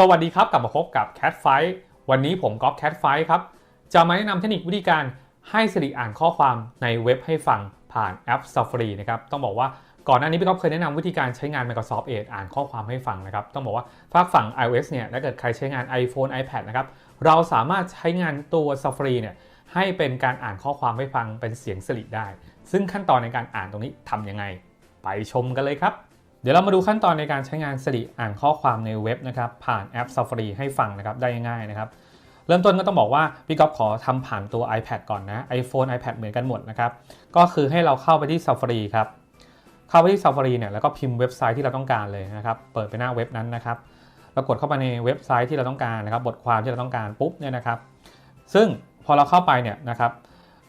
สวัสดีครับกลับมาพบกับ Cat Fight วันนี้ผมก๊อฟ Cat Fight ครับ จะมาแนะนำเทคนิควิธีการให้สิริอ่านข้อความในเว็บให้ฟังผ่านแอป Safari นะครับ ต้องบอกว่าก่อนหน้านี้พี่ก๊อฟเคยแนะนำวิธีการใช้งาน Microsoft Edge อ่านข้อความให้ฟังนะครับ ต้องบอกว่าฝากฝั่ง iOS เนี่ยถ้าเกิดใครใช้งาน iPhone iPad นะครับเราสามารถใช้งานตัว Safari เนี่ยให้เป็นการอ่านข้อความให้ฟังเป็นเสียงสิริได้ ซึ่งขั้นตอนในการอ่านตรงนี้ทำยังไง ไปชมกันเลยครับ เดี๋ยวเรามาดูขั้นตอนในการใช้งาน Siri อ่านข้อความในเว็บนะครับผ่านแอป Safari ให้ฟังนะครับได้ง่ายนะครับ เริ่มต้นก็ต้องบอกว่าพี่ก๊อฟขอทำผ่านตัว iPad ก่อนนะ iPhone iPad เหมือนกันหมดนะครับก็คือให้เราเข้าไปที่ Safari ครับเข้าไปที่ Safari เนี่ยแล้วก็พิมพ์เว็บไซต์ที่เราต้องการเลยนะครับเปิดไปหน้าเว็บนั้นนะครับแล้วกดเข้าไปในเว็บไซต์ที่เราต้องการนะครับบทความที่เราต้องการปุ๊บเนี่ยนะครับ ซึ่งพอเราเข้าไปเนี่ยนะครับ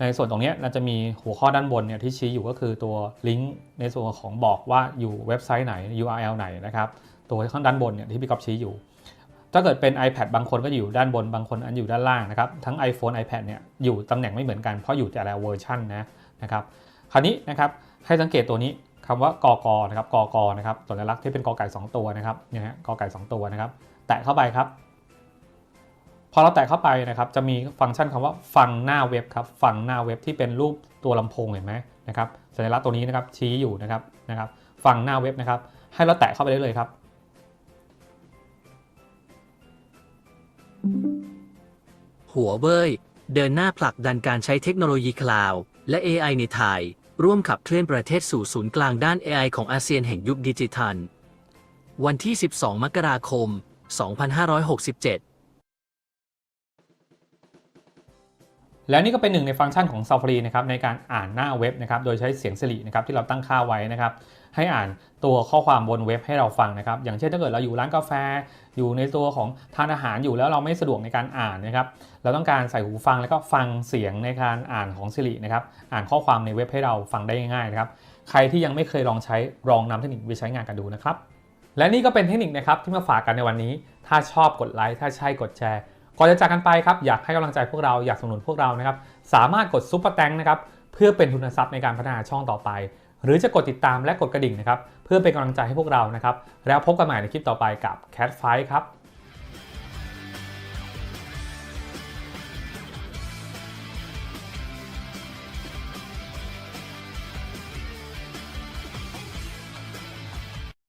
ในส่วนตรงนี้เราจะมีหัวข้อด้านบนเนี่ยที่ชี้อยู่ก็คือตัวลิงก์ในส่วนของบอกว่าอยู่เว็บไซต์ไหน URL ไหนนะครับตัวข้างด้านบนเนี่ยที่พี่ก๊อฟชี้อยู่ ถ้าเกิดเป็น iPad บางคนก็อยู่ด้านบนบางคนอันอยู่ด้านล่างนะครับทั้ง iPhone iPad เนี่ยอยู่ตำแหน่งไม่เหมือนกันเพราะอยู่แต่ละเวอร์ชันนะนะครับคราวนี้นะครับให้สังเกตตัวนี้คำว่ากอกนะครับกอกนะครับสัญลักษณ์ที่เป็นกอไก่ 2 ตัวนะครับเนี่ยฮะกอไก่ 2 ตัวนะครับ แตะเข้าไปครับ อเราแตะเข้าไปนะครับจะมีฟังก์ชันคำว่าฟังหน้าเว็บครับฟังหน้าเว็บที่เป็นรูปตัวลำโพงเห็นไหมนะครับสัญลักษณ์ตัวนี้นะครับชี้อยู่นะครับนะครับฟังหน้าเว็บนะครับ ให้เราแตะเข้าไปได้เลยครับหัวเว่ยเดินหน้าผลักดันการใช้เทคโนโลยีคลาวด์และ AI ในไทย ร่วมขับเคลื่อนประเทศสู่ศูนย์กลางด้าน AI ของอาเซียนแห่งยุคดิจิทัล วันที่ 12 มกราคม 2567 และนี่ก็เป็นหนึ่งในฟังก์ชันของ Safari นะครับในการอ่านหน้าเว็บนะครับโดยใช้เสียง Siri นะครับที่เราตั้งค่าไว้นะครับให้อ่านตัวข้อความบนเว็บให้เราฟังนะครับอย่างเช่นถ้าเกิดเราอยู่ร้านกาแฟ อยู่ในตัวของทานอาหารอยู่แล้วเราไม่สะดวกในการอ่านนะครับเราต้องการใส่หูฟังแล้วก็ฟังเสียงในการอ่านของ Siri นะครับอ่านข้อความในเว็บให้เราฟังได้ง่ายๆนะครับใครที่ยังไม่เคยลองใช้ลองนำเทคนิคไปใช้งานกันดูนะครับและนี่ก็เป็นเทคนิคนะครับที่มาฝากกันในวันนี้ ถ้าชอบกดไลค์ถ้าใช่กดแชร์ ก่อนจะจากกันไปครับอยากให้กำลังใจพวกเราอยากสนับสนุนพวกเรานะครับสามารถกดซุปเปอร์แตงนะครับเพื่อเป็นทุนทรัพย์ในการพัฒนาช่องต่อไป หรือจะกดติดตามและกดกระดิ่งนะครับเพื่อเป็นกำลังใจให้พวกเรานะครับแล้วพบกันใหม่ในคลิปต่อไปกับ Cat Fight ครับ